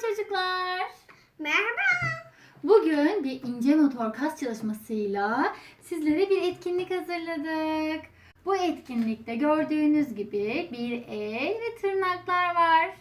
çocuklar. Merhaba. Bugün bir ince motor kas çalışmasıyla sizlere bir etkinlik hazırladık. Bu etkinlikte gördüğünüz gibi bir el ve tırnaklar var.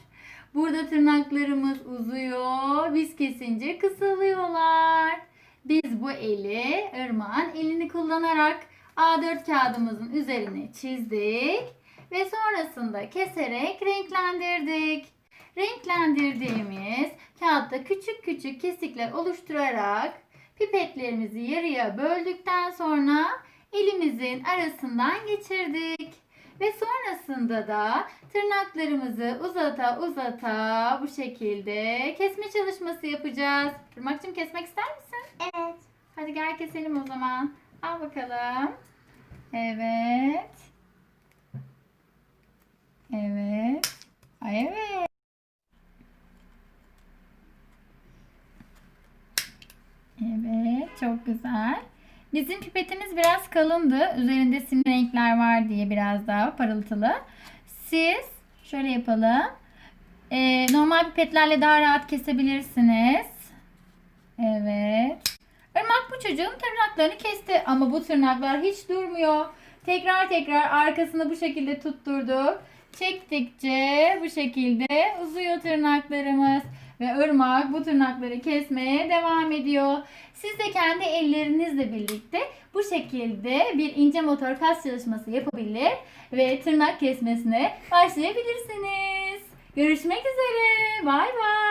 Burada tırnaklarımız uzuyor, biz kesince kısalıyorlar. Biz bu eli Irmak'ın elini kullanarak A4 kağıdımızın üzerine çizdik ve sonrasında keserek renklendirdik. Renklendirdiğimiz kağıtta küçük küçük kesikler oluşturarak pipetlerimizi yarıya böldükten sonra elimizin arasından geçirdik. Ve sonrasında da tırnaklarımızı uzata uzata bu şekilde kesme çalışması yapacağız. Tırmakçım kesmek ister misin? Evet. Hadi gel keselim o zaman. Al bakalım. Evet. Evet. Ay evet. Evet, çok güzel. Bizim pipetimiz biraz kalındı. Üzerinde simli renkler var diye biraz daha parıltılı. Siz şöyle yapalım. Ee, normal pipetlerle daha rahat kesebilirsiniz. Evet. Irmak bu çocuğun tırnaklarını kesti ama bu tırnaklar hiç durmuyor. Tekrar tekrar arkasını bu şekilde tutturduk. Çektikçe bu şekilde uzuyor tırnaklarımız. Ve Irmak bu tırnakları kesmeye devam ediyor. Siz de kendi ellerinizle birlikte bu şekilde bir ince motor kas çalışması yapabilir ve tırnak kesmesine başlayabilirsiniz. Görüşmek üzere. Bay bay.